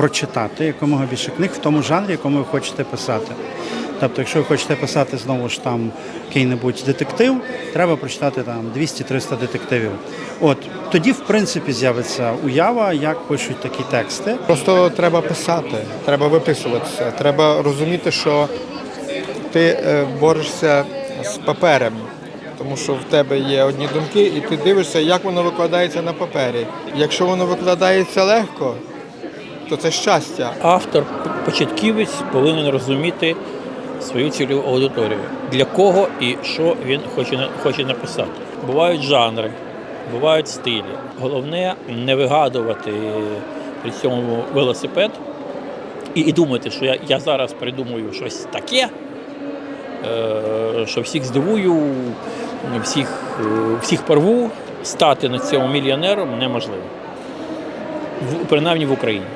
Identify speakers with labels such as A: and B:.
A: прочитати якомога більше книг в тому жанрі, якому ви хочете писати. Тобто, якщо ви хочете писати знову ж там який-небудь детектив, треба прочитати там 200-300 детективів. От тоді, в принципі, з'явиться уява, як пишуть такі тексти.
B: Просто треба писати, треба виписуватися, треба розуміти, що ти е, борешся з паперем, тому що в тебе є одні думки, і ти дивишся, як воно викладається на папері. Якщо воно викладається легко, то це щастя.
C: Автор, початківець повинен розуміти свою цільову аудиторію, для кого і що він хоче, хоче написати. Бувають жанри, бувають стилі. Головне не вигадувати при цьому велосипед і, і думати, що я, я зараз придумаю щось таке, е, що всіх здивую, всіх, е, всіх порву, стати на цьому мільйонером неможливо. Принаймні в Україні.